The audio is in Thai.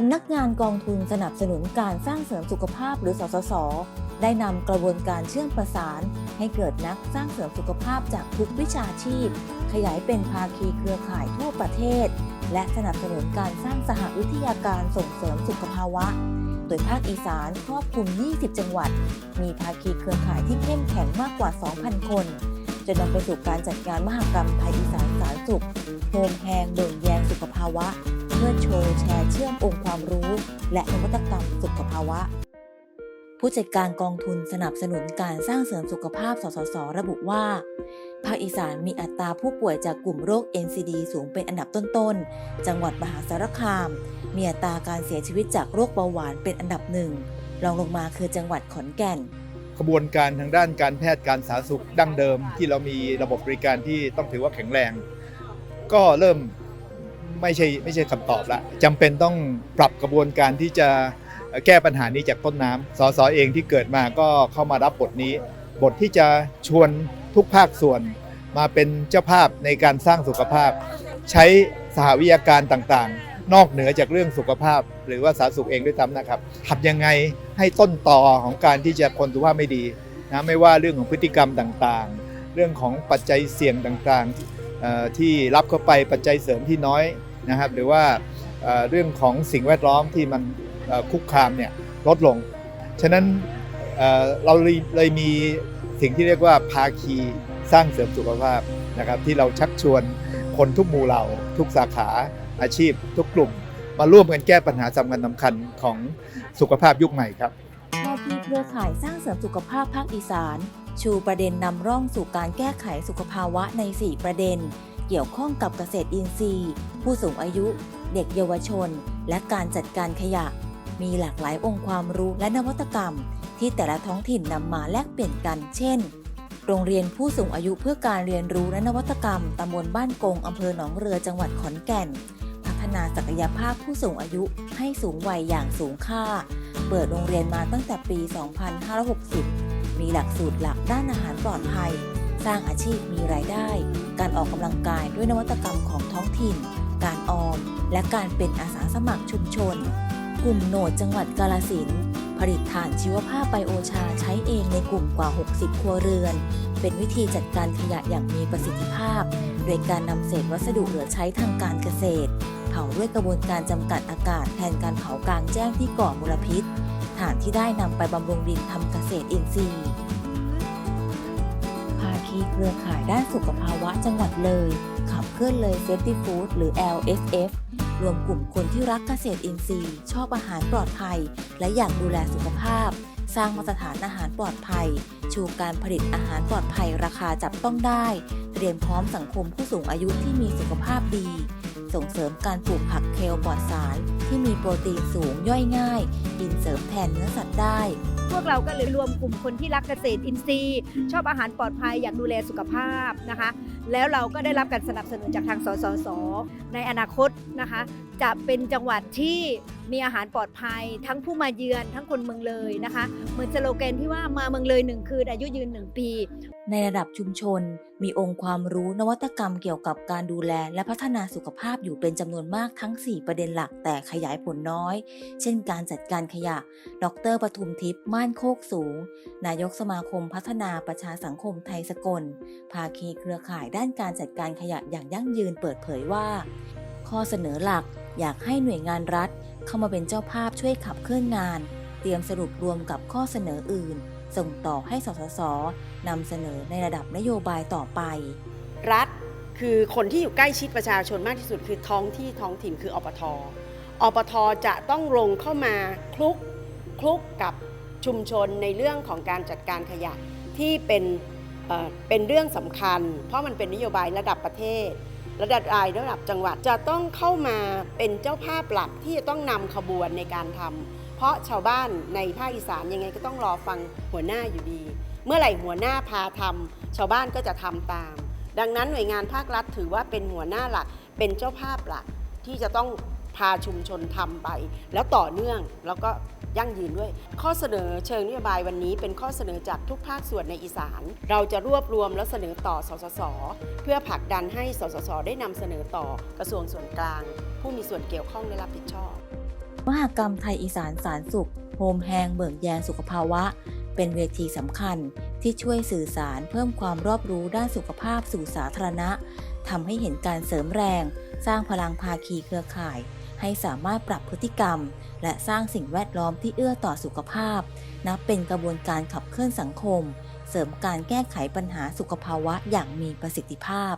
สำนักงานกองทุนสนับสนุนการสร้างเสริมสุขภาพหรือสสส ได้นำกระบวนการเชื่อมประสาน ให้เกิดนักสร้างเสริมสุขภาพจากทุกวิชาชีพ ขยายเป็นภาคีเครือข่ายทั่วประเทศ และสนับสนุนการสร้างสหวิทยาการส่งเสริมสุขภาวะ โดยภาคอีสานครอบคลุม 20 จังหวัด มีภาคีเครือข่ายที่เข้มแข็งมากกว่า 2,000 คนจนนำไปสู่การจัดงานมหกรรมไทยอีสานสารสุขโฮมแฮงเบิ่งแยงสุขภาวะ เพื่อโชว์แชร์เชื่อมองค์ความรู้ และนวัตกรรมสุขภาวะ ผู้จัดการกองทุนสนับสนุนการสร้างเสริมสุขภาพ สสส ระบุว่า ภาคอีสานมีอัตราผู้ป่วยจากกลุ่มโรค NCD สูงเป็นอันดับต้นๆ จังหวัดมหาสารคาม มีอัตราการเสียชีวิตจากโรคเบาหวานเป็นอันดับหนึ่งรองลงมาคือจังหวัดขอนแก่นกระบวนการทางด้านการแพทย์การสาธารณสุขดั้งเดิม ที่เรามีระบบบริการที่ต้องถือว่าแข็งแรง ก็เริ่ม ไม่ใช่ไม่ใช่คำตอบละจำเป็นต้องปรับกระบวนการที่จะแก้ปัญหานี้จากต้นน้ำสสเองที่เกิดมาก็เข้ามารับบทนี้ บทที่จะชวนทุกภาคส่วน มาเป็นเจ้าภาพในการสร้างสุขภาพ ใช้สหวิทยาการต่างๆ นอกเหนือจากเรื่องสุขภาพ หรือว่าสาธารณสุขเองด้วยซ้ำนะครับทำยังไงให้ต้นต่อของการที่จะคนสุขภาพไม่ดีนะไม่ว่าเรื่องของพฤติกรรมต่างๆ เรื่องของปัจจัยเสี่ยงต่างๆที่รับเข้าไปปัจจัยเสริมที่น้อย นะครับหรือว่าเรื่องของสิ่งแวดล้อมที่มันคุกคามเนี่ยลดลง ฉะนั้นเราเลยเลยมีสิ่งที่เรียกว่าภาคีสร้างเสริมสุขภาพนะครับที่เราชักชวนคนทุกหมู่เหล่า ทุกสาขาอาชีพ ทุกกลุ่ม มาร่วมกันแก้ปัญหาสำคัญสำคัญของสุขภาพยุคใหม่ครับภาคีเครือข่ายสร้างเสริมสุขภาพภาคอีสาน ชูประเด็นนำร่องสู่การแก้ไขสุขภาวะใน 4 ประเด็น เกี่ยวข้องกับเกษตรอินทรีย์ ผู้สูงอายุ เด็กเยาวชน และการจัดการขยะ มีหลากหลายองค์ความรู้และนวัตกรรม ที่แต่ละท้องถิ่นนำมาแลกเปลี่ยนกัน เช่น โรงเรียนผู้สูงอายุเพื่อการเรียนรู้และนวัตกรรมตำบลบ้านกงอำเภอหนองเรือจังหวัดขอนแก่น พัฒนาศักยภาพผู้สูงอายุให้สูงวัยอย่างสูงค่า เปิดโรงเรียนมาตั้งแต่ปี 2560 มีหลักสูตรหลักด้านอาหารปลอดภัย สร้างอาชีพมีรายได้ การออกกำลังกายด้วยนวัตกรรมของท้องถิ่น การออม และการเป็นอาสาสมัครชุมชน กลุ่มโหนดจังหวัดกาลสินผลิตถ่านชีวภาพไบโอชาใช้เองในกลุ่มกว่า 60 ครัวเรือน เป็นวิธีจัดการขยะอย่างมีประสิทธิภาพ โดยการนำเศษวัสดุเหลือใช้ทางการเกษตร เผาด้วยกระบวนการจำกัดอากาศแทนการเผากลางแจ้งที่ก่อมลพิษถ่านที่ได้นำไปบำรุงดินทำเกษตรอินทรีย์ ภาคีเครือข่ายด้านสุขภาวะจังหวัดเลย ขับเคลื่อนเลย Safety Food หรือ LSF รวมกลุ่มคนที่รักเกษตรอินทรีย์ ชอบอาหารปลอดภัย และอยากดูแลสุขภาพ สร้างมาตรฐานอาหารปลอดภัย ชูการผลิตอาหารปลอดภัยราคาจับต้องได้ เตรียมพร้อมสังคมผู้สูงอายุที่มีสุขภาพดี ส่งเสริมการปลูกผักเคลปลอดสาร ที่มีโปรตีนสูงย่อยง่าย กินเสริมแทนเนื้อสัตว์ได้ พวกเราก็เลยรวมกลุ่มคนที่รักเกษตรอินทรีย์ ชอบอาหารปลอดภัยอยากดูแลสุขภาพนะคะ แล้วเราก็ได้รับการสนับสนุนจากทางสสสในอนาคตนะคะ จะเป็นจังหวัดที่ มีอาหารปลอดภัย ทั้งผู้มาเยือนทั้งคนเมืองเลยนะคะ เหมือนสโลแกนที่ว่ามาเมืองเลยหนึ่งคืนอายุยืนหนึ่งปี ในระดับชุมชน มีองค์ความรู้นวัตกรรมเกี่ยวกับการดูแลและพัฒนาสุขภาพอยู่เป็นจำนวนมากทั้ง 4 ประเด็นหลักแต่ขยายผลน้อย เช่นการจัดการขยะ ดรปทุมทิพย์ม่านโคกสูง นายกสมาคมพัฒนาประชาสังคมไทยสกล ภาคีเครือข่ายด้านการจัดการขยะอย่างยั่งยืนเปิดเผยว่า ข้อเสนอหลักอยากให้หน่วยงานรัฐ เข้ามาเป็นเจ้าภาพช่วยขับเคลื่อนงาน เตรียมสรุปรวมกับข้อเสนออื่น ส่งต่อให้สสสนำเสนอในระดับนโยบายต่อไป รัฐคือคนที่อยู่ใกล้ชิดประชาชนมากที่สุด คือท้องที่ท้องถิ่นคืออปทอปทจะต้องลงเข้ามาคลุกคลุกกับชุมชนในเรื่องของการจัดการขยะที่เป็นเเป็นเรื่องสำคัญ เพราะมันเป็นนโยบายระดับประเทศ ระดับรายระดับจังหวัดจะต้องเข้ามาเป็นเจ้าภาพหลักที่จะต้องนำขบวนในการทำเพราะชาวบ้านในภาคอีสานยังไงก็ต้องรอฟังหัวหน้าอยู่ดี เมื่อไหร่หัวหน้าพาทำชาวบ้านก็จะทำตาม ดังนั้นหน่วยงานภาครัฐถือว่าเป็นหัวหน้าหลัก เป็นเจ้าภาพหลักที่จะต้องพาชุมชนทำไป แล้วต่อเนื่องแล้วก็ ยั่งยืนด้วย ข้อเสนอเชิงนโยบายวันนี้เป็นข้อเสนอจากทุกภาคส่วนในอีสาน เราจะรวบรวมแล้วเสนอต่อสสส เพื่อผลักดันให้สสส ได้นำเสนอต่อกระทรวงส่วนกลาง ผู้มีส่วนเกี่ยวข้องได้รับผิดชอบ มหกรรมไทยอีสานสารสุขโฮมแฮงเบิกแยงสุขภาวะ เป็นเวทีสำคัญที่ช่วยสื่อสารเพิ่มความรอบรู้ด้านสุขภาพสู่สาธารณะทำให้เห็นการเสริมแรง สร้างพลังภาคีเครือข่าย ให้สามารถปรับพฤติกรรม และสร้างสิ่งแวดล้อมที่เอื้อต่อสุขภาพ นับเป็นกระบวนการขับเคลื่อนสังคม เสริมการแก้ไขปัญหาสุขภาวะอย่างมีประสิทธิภาพ